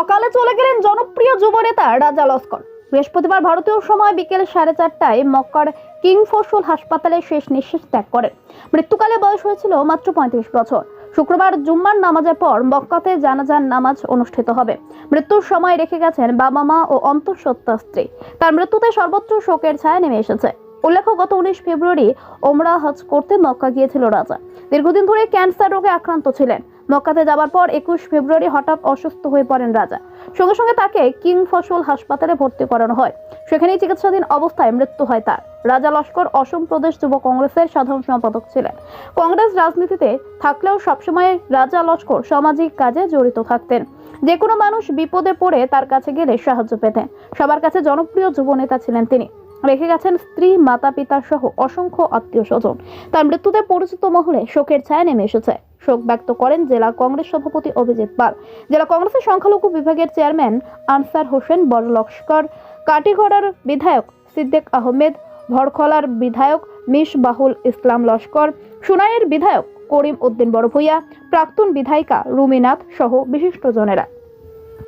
অকালে চলে গেলেন জনপ্রিয় যুব নেতা রাজা লস্কর। বৃহস্পতিবার ভারতীয় সময় বিকেল সাড়ে চারটায় মক্কার কিং ফসল হাসপাতালে শেষ নিঃশ্বাস ত্যাগ করেন। মৃত্যুকালে বয়স হয়েছিল মাত্র পঁয়ত্রিশ বছর। শুক্রবার জুম্মার নামাজের পর মক্কাতে জানাজার নামাজ অনুষ্ঠিত হবে। মৃত্যুর সময় রেখে গেছেন বাবা মা ও অন্তঃসত্ত্বা স্ত্রী। তার মৃত্যুতে সর্বোচ্চ শোকের ছায়া নেমে এসেছে। উল্লেখ্য, গত উনিশ ফেব্রুয়ারি ওমরা হজ করতে মক্কা গিয়েছিল রাজা। দীর্ঘদিন ধরে ক্যান্সার রোগে আক্রান্ত ছিলেন। মক্কাতে যাবার পর একুশ ফেব্রুয়ারি হঠাৎ অসুস্থ হয়ে পড়েন রাজা। সঙ্গে সঙ্গে তাকে কিং ফসল হাসপাতালে ভর্তি করানো হয়। সেখানেই চিকিৎসাধীন অবস্থায় মৃত্যু হয় তার। রাজা লস্কর অসম প্রদেশ যুব কংগ্রেসের সাধারণ সম্পাদক ছিলেন। কংগ্রেস রাজনীতিতে থাকলেও সবসময় রাজা লস্কর সামাজিক কাজে জড়িত থাকতেন। যে কোনো মানুষ বিপদে পড়ে তার কাছে গেলে সাহায্য পেতেন। সবার কাছে জনপ্রিয় যুব নেতা ছিলেন তিনি। রেখে গেছেন স্ত্রী মাতা পিতা সহ অসংখ্য আত্মীয় স্বজন তার মৃত্যুতে পরিচিত মহলে শোকের ছায়া নেমে এসেছে। শোক ব্যক্ত করেন জেলা কংগ্রেস সভাপতি অভিজিৎ পাল। জেলা কংগ্রেসের সংখ্যালঘু বিভাগের চেয়ারম্যান আনসার হোসেন বড় লস্কর কাটিগড়ার বিধায়ক সিদ্দেক আহমেদ, ভরখলার বিধায়ক মিশবাহুল ইসলাম লস্কর, সুনাইয়ের বিধায়ক করিম উদ্দিন বড়ভূয়া প্রাক্তন বিধায়িকা রুমিনাথ সহ বিশিষ্টজনেরা